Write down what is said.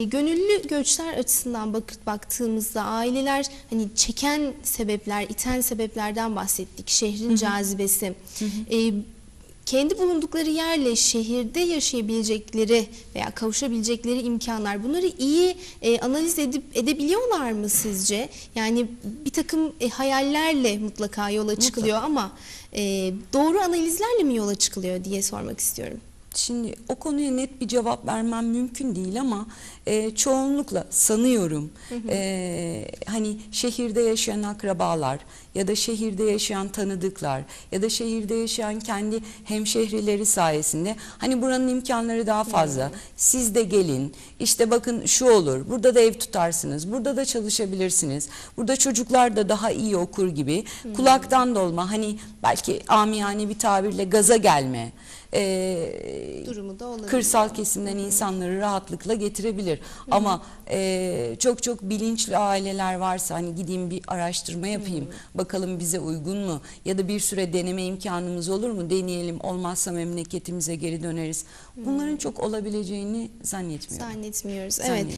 E, Gönüllü göçler açısından bakıp baktığımızda aileler hani çeken sebepler, iten sebeplerden bahsettik. Şehrin cazibesi. E, kendi bulundukları yerle şehirde yaşayabilecekleri veya kavuşabilecekleri imkanlar bunları iyi e, analiz edip edebiliyorlar mı sizce? Yani bir takım e, hayallerle mutlaka yola çıkılıyor ama e, doğru analizlerle mi yola çıkılıyor diye sormak istiyorum. Şimdi o konuya net bir cevap vermem mümkün değil ama e, çoğunlukla sanıyorum e, hani şehirde yaşayan akrabalar ya da şehirde yaşayan tanıdıklar ya da şehirde yaşayan kendi hemşehrileri sayesinde hani buranın imkanları daha fazla. Siz de gelin işte bakın şu olur burada da ev tutarsınız burada da çalışabilirsiniz burada çocuklar da daha iyi okur gibi kulaktan dolma hani belki amiyane bir tabirle gaza gelme. E, Durumu da olabilir. kırsal kesimden insanları rahatlıkla getirebilir. Ama e, çok çok bilinçli aileler varsa hani gideyim bir araştırma yapayım. Bakalım bize uygun mu? Ya da bir süre deneme imkanımız olur mu? Deneyelim. Olmazsa memleketimize geri döneriz. Bunların çok olabileceğini zannetmiyorum. Zannetmiyoruz. Evet. Zannetmiyorum.